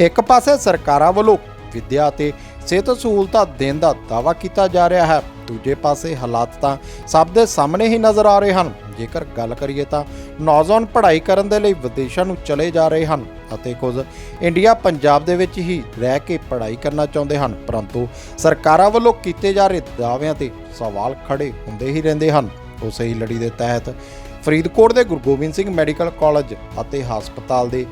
ਇੱਕ ਪਾਸੇ ਸਰਕਾਰਾਂ ਵੱਲੋਂ ਵਿਦਿਆ ਅਤੇ ਸਿਹਤ ਸਹੂਲਤਾਂ ਦੇਣ ਦਾ ਦਾਅਵਾ ਕੀਤਾ ਜਾ ਰਿਹਾ ਹੈ, ਦੂਜੇ ਪਾਸੇ ਹਾਲਾਤ ਤਾਂ ਸਭ ਦੇ ਸਾਹਮਣੇ ਹੀ ਨਜ਼ਰ ਆ ਰਹੇ ਹਨ। ਜੇਕਰ ਗੱਲ ਕਰੀਏ ਤਾਂ ਨੌਜਵਾਨ ਪੜ੍ਹਾਈ ਕਰਨ ਦੇ ਲਈ ਵਿਦੇਸ਼ਾਂ ਨੂੰ ਚਲੇ ਜਾ ਰਹੇ ਹਨ ਅਤੇ ਕੁਝ ਇੰਡੀਆ, ਪੰਜਾਬ ਦੇ ਵਿੱਚ ਹੀ ਰਹਿ ਕੇ ਪੜ੍ਹਾਈ ਕਰਨਾ ਚਾਹੁੰਦੇ ਹਨ, ਪਰੰਤੂ ਸਰਕਾਰਾਂ ਵੱਲੋਂ ਕੀਤੇ ਜਾ ਰਹੇ ਦਾਅਵਿਆਂ ਤੇ ਸਵਾਲ ਖੜੇ ਹੁੰਦੇ ਹੀ ਰਹਿੰਦੇ ਹਨ। ਉਸੇ ਹੀ ਲੜੀ ਦੇ ਤਹਿਤ ਫਰੀਦਕੋਟ ਦੇ ਗੁਰੂ ਗੋਬਿੰਦ ਸਿੰਘ ਮੈਡੀਕਲ ਕਾਲਜ ਅਤੇ ਹਸਪਤਾਲ ਦੇ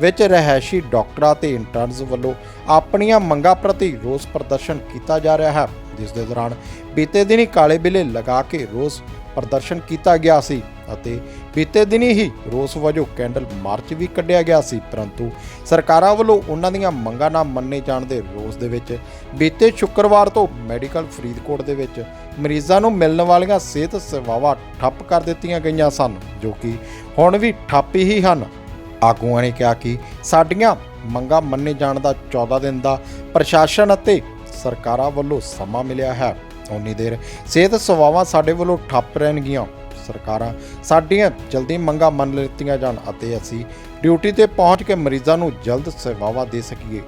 ਵਿੱਚ ਰਹਿائشੀ ਡਾਕਟਰਾਂ ਤੇ ਇੰਟਰਨਸ ਵੱਲੋਂ ਆਪਣੀਆਂ ਮੰਗਾਂ ਪ੍ਰਤੀ ਰੋਸ ਪ੍ਰਦਰਸ਼ਨ ਕੀਤਾ ਜਾ ਰਿਹਾ ਹੈ। ਜਿਸ ਦੇ ਦੌਰਾਨ ਬੀਤੇ ਦਿਨੀ ਕਾਲੇ ਬਿਲੇ ਲਗਾ ਕੇ ਰੋਸ ਪ੍ਰਦਰਸ਼ਨ ਕੀਤਾ ਗਿਆ ਸੀ ਅਤੇ ਬੀਤੇ ਦਿਨੀ ਹੀ ਰੋਸ ਵਜੋਂ ਕੈਂਡਲ ਮਾਰਚ ਵੀ ਕੱਢਿਆ ਗਿਆ ਸੀ। ਪਰੰਤੂ ਸਰਕਾਰਾਂ ਵੱਲੋਂ ਉਹਨਾਂ ਦੀਆਂ ਮੰਗਾਂ ਨਾ ਮੰਨੇ ਜਾਣ ਦੇ ਰੋਸ ਦੇ ਵਿੱਚ ਬੀਤੇ ਸ਼ੁੱਕਰਵਾਰ ਤੋਂ ਮੈਡੀਕਲ ਫਰੀਦਕੋਟ ਦੇ ਵਿੱਚ ਮਰੀਜ਼ਾਂ ਨੂੰ ਮਿਲਣ ਵਾਲੀਆਂ ਸਿਹਤ ਸੇਵਾਵਾਂ ਠੱਪ ਕਰ ਦਿੱਤੀਆਂ ਗਈਆਂ ਸਨ, ਜੋ ਕਿ ਹੁਣ ਵੀ ਠੱਪ ਹੀ ਹਨ। ਆਗੂਆਂ ਨੇ ਕਿਹਾ ਕਿ ਸਾਡੀਆਂ ਮੰਗਾਂ ਮੰਨੇ ਜਾਣ ਦਾ 14 ਦਿਨ ਦਾ ਪ੍ਰਸ਼ਾਸਨ ਅਤੇ ਸਰਕਾਰਾਂ ਵੱਲੋਂ ਸਮਾਂ ਮਿਲਿਆ ਹੈ। ਉਨੀ ਦੇਰ ਸਿਹਤ ਸੇਵਾਵਾਂ ਸਾਡੇ ਵੱਲੋਂ ਠੱਪ ਰਹਿਣਗੀਆਂ। ਸਰਕਾਰਾਂ ਸਾਡੀਆਂ ਜਲਦੀ ਮੰਗਾਂ ਮੰਨ ਲਿੱਤੀਆਂ ਜਾਣ ਅਤੇ ਅਸੀਂ ਡਿਊਟੀ ਤੇ ਪਹੁੰਚ ਕੇ ਮਰੀਜ਼ਾਂ ਨੂੰ ਜਲਦ ਸੇਵਾਵਾਂ ਦੇ ਸਕੀਏ।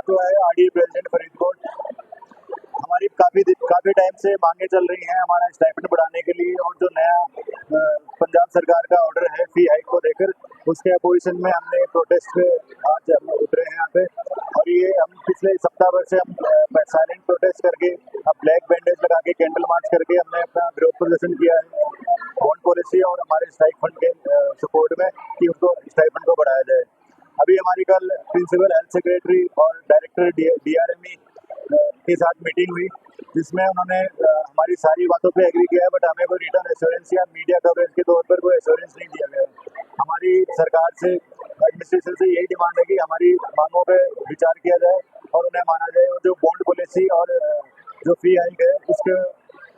गिरीश माथुर है आरडीए प्रेसिडेंट फरीदकोट। हमारी काफ़ी काफ़ी टाइम से मांगे चल रही हैं हमारा स्टाइपेंड बढ़ाने के लिए और जो नया पंजाब सरकार का ऑर्डर है फ़ी हाइक को लेकर, उसके अपोजिशन में हमने प्रोटेस्ट पे आज हम उतरे हैं यहाँ पे। और ये हम पिछले सप्ताह भर से हम साइलेंट प्रोटेस्ट करके, अब ब्लैक बैंडेज लगा के कैंडल मार्च करके हमने अपना विरोध प्रदर्शन किया है। बॉन्ड पॉलिसी और हमारे स्ट्राइक फंड के सपोर्ट में कि उसको स्टाइपेंड को बढ़ाया जाए। अभी हमारी कल प्रिंसिपल हेल्थ सेक्रेटरी और डायरेक्टर डीआरएमई के साथ मीटिंग हुई, जिसमें उन्होंने हमारी सारी बातों पे एग्री किया है बट हमें कोई रिटर्न एश्योरेंस या मीडिया कवरेज के तौर पर कोई एश्योरेंस नहीं दिया गया हमारी सरकार से एडमिनिस्ट्रेशन से यही डिमांड है कि हमारी मांगों पे विचार किया जाए और उन्हें माना जाए, और जो बॉन्ड पॉलिसी और जो फ़ी हाइक है, उसके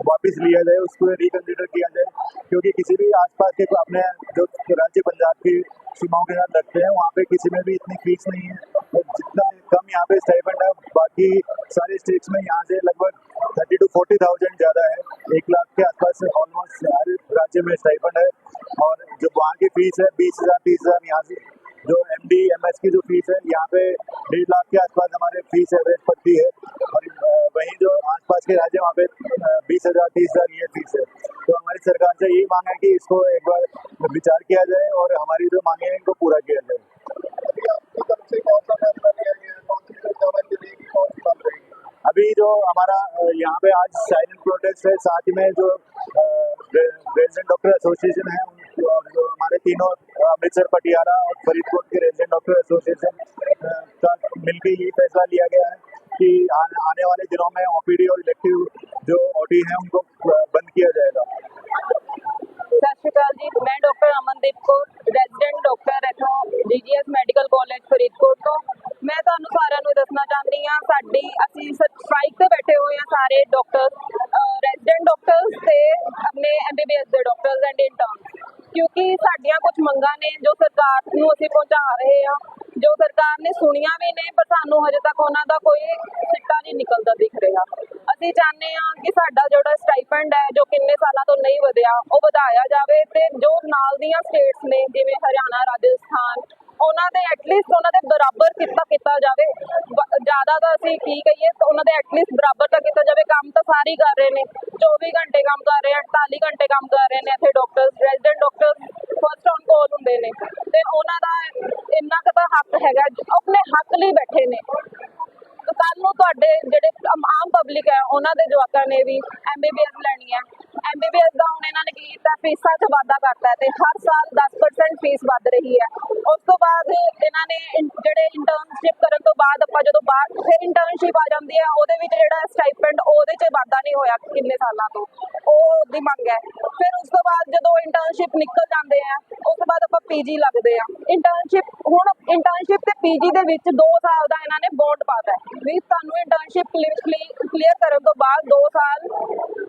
वापस लिया जाए, उसको रिकन्सिडर किया जाए, क्योंकि किसी भी आसपास के तो अपने, जो राज्य पंजाब की सीमाओं के साथ लगते हैं, वहाँ पे किसी में भी इतनी फ़ीस नहीं है। और जितना कम यहाँ पे स्टाइपेंड है, बाकी सारे स्टेट्स में यहाँ से लगभग थर्टी टू फोर्टी थाउज़ेंड ज़्यादा है। एक लाख के आसपास ऑलमोस्ट हर राज्य में स्टाइपेंड है। और जो वहाँ की फ़ीस है, बीस हज़ार, तीस हज़ार यहाँ से, जो एम डी एम एस की जो फ़ीस है, यहाँ पे डेढ़ लाख के आसपास हमारे फ़ीस एवरेज पड़ती है। और वहीं जो आसपास के राज्य वहाँ पे बीस हज़ार, तीस हज़ार ये फ़ीस है। तो हमारी सरकार से यही मांग है कि इसको एक बार विचार किया जाए और हमारी जो मांगे हैं इनको पूरा किया जाए। अभी जो हमारा यहाँ पे आज साइलेंट प्रोटेस्ट है, साथ ही में जो रेजिडेंट डॉक्टर एसोसिएशन है हमारे तीनों अमृतसर, पटियाला और फरीदकोट के रेजिडेंट डॉक्टर एसोसिएशन का मिलकर ये फैसला लिया गया है कि आने वाले दिनों में ओपीडी और इलेक्टिव जो ओटी है, उनको बंद किया जाएगा। ਫਰੀਦਕੋਟ ਰੈਜ਼ੀਡੈਂਟ ਡਾਕਟਰ ਇਥੋਂ ਡੀਜੀਐਸ ਮੈਡੀਕਲ ਕਾਲਜ ਫਰੀਦਕੋਟ ਤੋਂ। ਮੈਂ ਤੁਹਾਨੂੰ ਸਾਰਿਆਂ ਨੂੰ ਦੱਸਣਾ ਚਾਹੁੰਦੀ ਆ ਸਾਡੀ ਅਸੀਂ ਸਟ੍ਰਾਈਕ ਤੇ ਬੈਠੇ ਹੋਏ ਆ ਸਾਰੇ ਡਾਕਟਰਸ ਰੈਜ਼ੀਡੈਂਟ ਡਾਕਟਰਸ ਤੇ ਆਪਣੇ ਐਮਬੀਬੀਐਸ ਦੇ ਡਾਕਟਰਸ ਐਂਡ ਇੰਟਰਨਸ ਕਿਉਂਕਿ ਸਾਡੀਆਂ ਕੁਝ ਮੰਗਾਂ ਨੇ ਜੋ ਸਰਕਾਰ ਨੂੰ ਅਸੀਂ ਪਹੁੰਚਾ ਰਹੇ ਹਾਂ, ਜੋ ਸਰਕਾਰ ਨੇ ਸੁਣੀਆਂ ਵੀ ਨੇ, ਪਰ ਸਾਨੂੰ ਹਜੇ ਤੱਕ ਉਹਨਾਂ ਦਾ ਕੋਈ ਸਿੱਟਾ ਨਹੀਂ ਨਿਕਲਦਾ ਦਿਖ ਰਿਹਾ। ਅਸੀਂ ਚਾਹੁੰਦੇ ਹਾਂ ਕਿ ਸਾਡਾ ਜਿਹੜਾ ਸਟਾਈਪੈਂਡ ਹੈ, ਜੋ ਕਿੰਨੇ ਸਾਲਾਂ ਤੋਂ ਨਹੀਂ ਵਧਿਆ, ਉਹ ਵਧਾਇਆ ਜਾਵੇ ਤੇ ਜੋ ਨਾਲ ਦੀਆਂ ਸਟੇਟਸ ਨੇ, ਜਿਵੇਂ ਹਰਿਆਣਾ, ਰਾਜਸਥਾਨ ਉਹਨਾਂ ਦੇ ਐਟਲੀਸਟ ਉਹਨਾਂ ਦੇ ਬਰਾਬਰ ਕੀਤਾ ਕੀਤਾ ਜਾਵੇ। ਜ਼ਿਆਦਾ ਤਾਂ ਅਸੀਂ ਕੀ ਕਹੀਏ ਤਾਂ ਉਹਨਾਂ ਦੇ ਐਟਲੀਸਟ ਬਰਾਬਰ ਤਾਂ ਕੀਤਾ ਜਾਵੇ। ਕੰਮ ਤਾਂ ਸਾਰੇ ਹੀ ਕਰ ਰਹੇ ਨੇ। 24 ਘੰਟੇ ਕੰਮ ਕਰ ਰਹੇ ਆ 48 ਘੰਟੇ ਕੰਮ ਕਰ ਰਹੇ ਨੇ ਇੱਥੇ doctors resident doctors first on call ਹੁੰਦੇ ਨੇ। ਤੇ ਉਹਨਾਂ ਦਾ ਇੰਨਾ ਕੁ ਤਾਂ ਹੱਕ ਹੈਗਾ, ਆਪਣੇ ਹੱਕ ਲਈ ਬੈਠੇ ਨੇ। ਕੱਲ ਨੂੰ ਤੁਹਾਡੇ ਜਿਹੜੇ ਆਮ ਆਮ ਪਬਲਿਕ ਹੈ, ਉਹਨਾਂ ਦੇ ਜਵਾਕਾਂ ਨੇ ਵੀ ਐਮਬੀਬੀਐਸ ਲੈਣੀ ਹੈ। ਐਮਬੀਬੀਐਸ ਦਾ ਹੁਣ ਇਹਨਾਂ ਨੇ ਕੀ ਕੀਤਾ, ਫੀਸਾਂ 'ਚ ਵਾਧਾ ਕਰਤਾ ਤੇ ਹਰ ਸਾਲ 10% ਫੀਸ ਵੱਧ ਰਹੀ ਹੈ। ਉਸ ਤੋਂ ਬਾਅਦ ਇਹਨਾਂ ਨੇ ਜਿਹੜੇ ਇੰਟਰਨਸ਼ਿਪ ਕਰਨ ਤੋਂ ਬਾਅਦ ਆਪਾਂ ਜਦੋਂ ਬਾਹਰ, ਫਿਰ ਇੰਟਰਨਸ਼ਿਪ ਆ ਜਾਂਦੀ ਹੈ, ਉਹਦੇ ਵਿੱਚ ਜਿਹੜਾ ਸਟਾਈਪੈਂਡ ਉਹਦੇ 'ਚ ਵਾਧਾ ਨਹੀਂ ਹੋਇਆ ਕਿੰਨੇ ਸਾਲਾਂ ਤੋਂ। ਉਹ ਦੀ ਮੰਗ ਹੈ। ਫਿਰ ਉਸ ਤੋਂ ਬਾਅਦ ਜਦੋਂ ਇੰਟਰਨਸ਼ਿਪ ਨਿਕਲ ਜਾਂਦੇ ਆ, ਉਸ ਤੋਂ ਬਾਅਦ ਆਪਾਂ ਪੀਜੀ ਲੱਗਦੇ ਆ। ਇੰਟਰਨਸ਼ਿਪ ਹੁਣ ਇੰਟਰਨਸ਼ਿਪ ਤੇ ਪੀਜੀ ਦੇ ਵਿੱਚ 2 ਸਾਲ ਦਾ ਇਹਨਾਂ ਨੇ ਬੌਂਡ ਪਾਤਾ ਵੀ ਤੁਹਾਨੂੰ ਇੰਟਰਨਸ਼ਿਪ ਕਲੀਅਰ ਕਰਨ ਤੋਂ ਬਾਅਦ 2 ਸਾਲ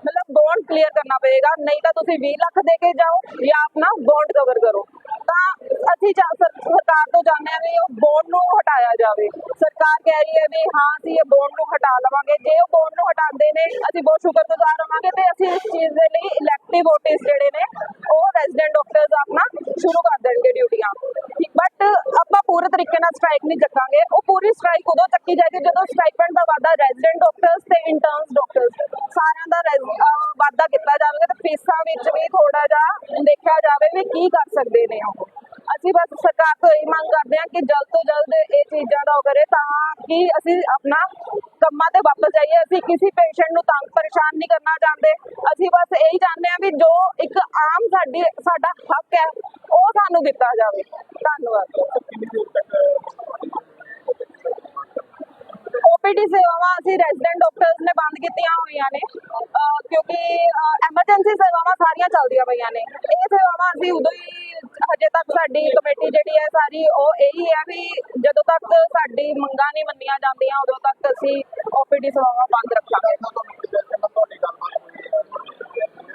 ਮਤਲਬ ਬੌਂਡ ਕਲੀਅਰ ਕਰਨਾ ਪਏਗਾ। ਨਹੀਂ ਤਾਂ ਤੁਸੀਂ 20 ਲੱਖ ਦੇ ਕੇ ਜਾਓ ਜਾਂ ਆਪਣਾ ਬੌਂਡ ਕਵਰ ਕਰੋ। ਤਾਂ ਅਸੀਂ ਸਰਕਾਰ ਤੋਂ ਚਾਹੁੰਦੇ ਹਾਂ ਵੀ ਉਹ ਬੌਂਡ ਨੂੰ ਹਟਾਇਆ ਜਾਵੇ। ਸਰਕਾਰ ਕਹਿ ਰਹੀ ਹੈ ਵੀ ਹਾਂ, ਅਸੀਂ ਇਹ ਬੌਂਡ ਨੂੰ ਹਟਾ ਲਵਾਂਗੇ। ਜੇ ਉਹ ਬੌਂਡ ਨੂੰ ਹਟਾਉਂਦੇ ਨੇ, ਅਸੀਂ ਬਹੁਤ ਸ਼ੁਕਰਗੁਜ਼ਾਰ ਹੋਵਾਂਗੇ ਤੇ ਅਸੀਂ ਇਸ ਚੀਜ਼ ਦੇ ਲਈ ਇਲੈਕਟਿਵ ਵੋਟਿਸ ਜਿਹੜੇ ਦੇਖਿਆ ਕੀ ਕਰ ਸਕਦੇ ਨੇ ਉਹ? ਅਸੀਂ ਬਸ ਸਰਕਾਰ ਤੋਂ ਇਹ ਮੰਗ ਕਰਦੇ ਹਾਂ ਕਿ ਜਲਦ ਤੋਂ ਜਲਦ ਇਹ ਚੀਜ਼ਾਂ ਦਾ ਉਹ ਕਰੇ ਤਾਂ ਕਿ ਅਸੀਂ ਆਪਣਾ ਕੰਮਾਂ ਤੇ ਵਾਪਸ ਜਾਈਏ। ਅਸੀਂ ਕਿਸੇ ਪੇਸ਼ੈਂਟ ਨੂੰ ਤੰਗ ਪਰੇਸ਼ਾਨ ਨਹੀਂ ਕਰਨਾ ਚਾਹੁੰਦੇ। ਅਸੀਂ ਬਸ ਇਹੀ ਚਾਹੁੰਦੇ ਹਾਂ ਵੀ ਜੋ ਇੱਕ ਆਮ ਸਾਡੀ, ਸਾਡਾ ਹੱਕ ਹੈ, ਉਹ ਸਾਨੂੰ ਦਿੱਤਾ ਜਾਵੇ। ਧੰਨਵਾਦ। ਓਪੀਡੀ ਸੇਵਾਵਾਂ ਅਸੀਂ ਰੈਜ਼ੀਡੈਂਟ ਡਾਕਟਰਸ ਨੇ ਬੰਦ ਕੀਤੀਆਂ ਹੋਈਆਂ ਨੇ। ਕਿਉਂਕਿ ਐਮਰਜੈਂਸੀ ਸੇਵਾਵਾਂ ਸਾਰੀਆਂ ਚੱਲਦੀਆਂ ਪਈਆਂ ਨੇ। ਸੇਵਾਵਾਂ ਅਸੀਂ ਉਦੋਂ ਹੀ ਹਜੇ ਤੱਕ ਸਾਡੀ ਕਮੇਟੀ ਜਿਹੜੀ ਹੈ ਸਾਰੀ, ਉਹ ਇਹੀ ਹੈ ਵੀ ਜਦੋਂ ਤੱਕ ਸਾਡੀ ਮੰਗਾਂ ਨਹੀਂ ਮੰਨੀਆਂ ਜਾਂਦੀਆਂ, ਉਦੋਂ ਤੱਕ ਅਸੀਂ ਓਪੀਡੀ ਸੇਵਾਵਾਂ ਬੰਦ ਰੱਖਾਂਗੇ।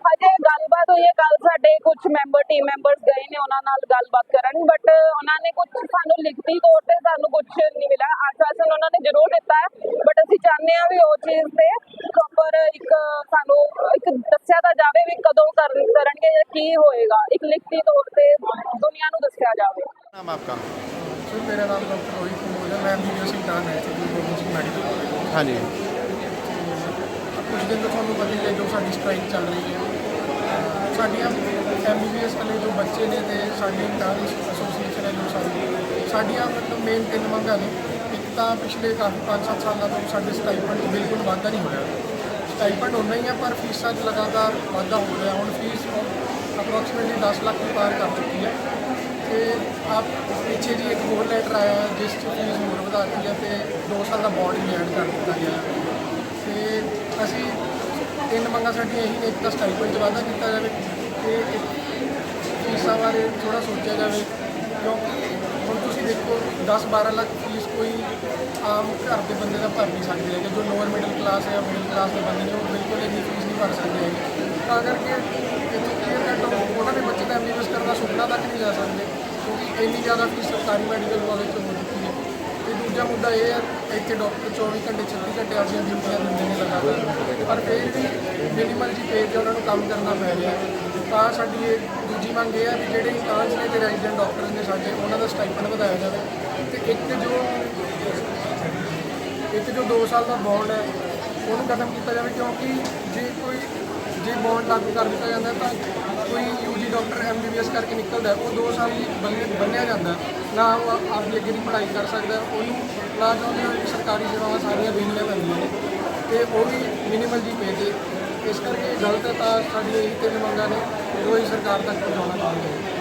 ਹਜੇ ਗੱਲਬਾਤ ਹੋਈ ਹੈ ਕੱਲ ਸਾਡੇ ਕੁਝ ਮੈਂਬਰ ਟੀਮ ਮੈਂਬਰਸ ਗਏ ਨੇ, ਉਹਨਾਂ ਨਾਲ ਗੱਲਬਾਤ ਕਰਨ ਬਟ ਉਹਨਾਂ ਨੇ ਕੁਝ ਸਾਨੂੰ ਲਿਖਤੀ ਤੌਰ ਤੇ ਸਾਨੂੰ ਕੁਝ ਨਹੀਂ ਮਿਲਿਆ। ਆਸ਼ਵਾਸਨ ਉਹਨਾਂ ਨੇ ਜ਼ਰੂਰ ਦਿੱਤਾ ਹੈ ਬਟ ਅਸੀਂ ਚਾਹੁੰਦੇ ਹਾਂ ਵੀ ਉਹ ਚੀਜ਼ ਤੇ ਪ੍ਰੋਪਰ ਇੱਕ ਸਾਨੂੰ ਕੀ ਹੋਏਗਾ ਇੱਕ ਲਿਖਤੀ ਤੌਰ ਤੇ ਦੁਨੀਆ ਨੂੰ ਦੱਸਿਆ ਜਾਵੇ। ਨਾਮ ਆਪਕਾ? ਸਰ ਮੇਰਾ ਨਾਮ ਡਾਕਟਰ ਰੋਹਿਤ ਕੁਮਾਰ ਹੈ। ਮੈਂ ਬੀਬੀਐਸ ਡਾਨ ਹੈ ਜੀ ਮੈਡੀਕਲ ਹਾਂਜੀ। ਕੁਝ ਦਿਨ ਤੋਂ ਤੁਹਾਨੂੰ ਪਤਾ ਹੀ ਹੈ ਜੋ ਸਾਡੀ ਸਟ੍ਰਾਈਕ ਚੱਲ ਰਹੀ ਹੈ। ਸਾਡੀਆਂ ਐਮਬੀਬੀਐਸ ਵਾਲੇ ਜੋ ਬੱਚੇ ਨੇ ਤੇ ਸਾਡੀ ਡਾਨ ਐਸੋਸੀਏਸ਼ਨ ਹੈ ਜੋ ਸਾਡੀ ਸਾਡੀਆਂ ਮਤਲਬ ਮੇਨ ਤਿੰਨ ਮੰਗਾਂ ਨੇ। ਇੱਕ ਤਾਂ ਪਿਛਲੇ ਕਾਫੀ 5-7 ਸਾਲਾਂ ਤੋਂ ਸਾਡੇ ਸਟਾਈਪੈਂਡ ਬਿਲਕੁਲ ਵਾਧਾ ਨਹੀਂ ਹੋਇਆ ਸਟਾਈਪੈਂਡ ਉਨਾ ਹੀ ਹੈ ਪਰ ਫੀਸਾਂ 'ਚ ਲਗਾਤਾਰ ਵਾਧਾ ਹੋ ਰਿਹਾ। ਹੁਣ ਫੀਸ ਅਪਰੋਕਸੀਮੇਟਲੀ 10 ਲੱਖ ਤੋਂ ਪਾਰ ਕਰ ਚੁੱਕੀ ਹੈ। ਤੇ ਆਪ ਪਿੱਛੇ ਜੀ ਇੱਕ ਹੋਰ ਲੈਟਰ ਆਇਆ ਹੈ, ਜਿਸ 'ਚ ਫੀਸ ਹੋਰ ਵਧਾ ਦਿੱਤੀ ਹੈ ਤੇ 2 ਸਾਲ ਦਾ ਬੌਂਡ ਵੀ ਐਡ ਕਰ ਦਿੱਤਾ ਗਿਆ ਹੈ। ਤੇ ਅਸੀਂ ਤਿੰਨ ਮੰਗਾਂ ਸਾਡੀਆਂ ਇਹੀ ਨੇ, ਇੱਕ ਤਾਂ ਸਟਾਈਪੈਂਡ 'ਚ ਵਾਧਾ ਕੀਤਾ ਜਾਵੇ ਤੇ ਫੀਸਾਂ ਬਾਰੇ ਥੋੜਾ ਸੋਚਿਆ ਜਾਵੇ। ਕਿਉਂਕਿ ਹੁਣ ਤੁਸੀਂ ਦੇਖੋ 10-12 ਲੱਖ ਫੀਸ ਕੋਈ ਆਮ ਘਰ ਦੇ ਬੰਦੇ ਦਾ ਭਰ ਨਹੀਂ ਸਕਦੇ ਹੈਗੇ। ਜੋ ਲੋਅਰ ਮਿਡਲ ਕਲਾਸ ਹੈ ਮਿਡਲ ਕਲਾਸ ਦੇ ਬੰਦੇ ਨੇ, ਉਹ ਬਿਲਕੁਲ ਇੰਨੀ ਫੀਸ ਨਹੀਂ ਭਰ ਸਕਦੇ ਹੈਗੇ। ਤਾਂ ਕਰਕੇ ਉਹਨਾਂ ਦੇ ਬੱਚੇ ਦਾ ਐਮਬੀਬੀਐਸ ਕਰਨ ਦਾ ਸੁਪਨਾ ਤੱਕ ਨਹੀਂ ਜਾ ਸਕਦੇ, ਕਿਉਂਕਿ ਇੰਨੀ ਜ਼ਿਆਦਾ ਫੀਸ ਸਰਕਾਰੀ ਮੈਡੀਕਲ ਕਾਲਜ ਤੋਂ ਹੋ ਚੁੱਕੀ ਹੈ ਤੇ ਦੂਜਾ ਮੁੱਦਾ ਇਹ ਹੈ, ਇੱਥੇ ਡਾਕਟਰ 24 ਘੰਟੇ 36 ਘੰਟੇ ਆਪਣੀਆਂ ਡਿਊਟੀਆਂ ਦਿੰਦੇ ਨੇ ਲਗਾਤਾਰ। ਪਰ ਫਿਰ ਵੀ ਮਿਨੀਮਲ ਜੀ ਪੇ 'ਤੇ ਉਹਨਾਂ ਨੂੰ ਕੰਮ ਕਰਨਾ ਪੈ ਰਿਹਾ, ਤਾਂ ਸਾਡੀ ਇਹ ਦੂਜੀ ਮੰਗ ਇਹ ਹੈ ਵੀ ਜਿਹੜੇ ਇੰਟਰਨਸ ਨੇ ਤੇ ਰੈਜ਼ੀਡੈਂਟ ਡਾਕਟਰ ਨੇ ਸਾਡੇ, ਉਹਨਾਂ ਦਾ ਸਟਾਈਪੈਂਡ ਵਧਾਇਆ ਜਾਵੇ। ਤੇ ਇੱਕ ਜੋ ਇੱਕ ਜੋ 2 ਸਾਲ ਦਾ ਬੌਂਡ ਹੈ, ਉਹਨੂੰ ਖਤਮ ਕੀਤਾ ਜਾਵੇ, ਕਿਉਂਕਿ ਜੇ ਕੋਈ ਜੇ ਬੌਂਡ ਲਾਗੂ ਕਰ ਦਿੱਤਾ ਜਾਂਦਾ ਤਾਂ ਕੋਈ ਯੂਜੀ ਡਾਕਟਰ ਐਮਬੀਬੀਐਸ ਕਰਕੇ ਨਿਕਲਦਾ ਉਹ 2 ਸਾਲ ਲਈ ਬੰਨੇ, ਬੰਨਿਆ ਜਾਂਦਾ ਨਾ ਉਹ ਆਪਣੀ ਅੱਗੇ ਦੀ ਪੜ੍ਹਾਈ ਕਰ ਸਕਦਾ ਉਹਨੂੰ ਨਾ ਚਾਹੁੰਦੇ ਹੋ ਕਿ ਸਰਕਾਰੀ ਸੇਵਾਵਾਂ ਸਾਰੀਆਂ ਦੇਣੀਆਂ ਪੈਂਦੀਆਂ ਨੇ ਤੇ ਉਹ ਵੀ ਮਿਨੀਮਲ ਜੀ ਪੇ ਤੇ। ਇਸ ਕਰਕੇ ਗਲਤ ਤਾਂ ਸਾਡੀ ਇਹ ਤਿੰਨ ਮੰਗਾਂ ਨੇ, ਜੋ ਹੀ ਸਰਕਾਰ ਤੱਕ ਪਹੁੰਚਾਉਣਾ ਚਾਹੁੰਦੇ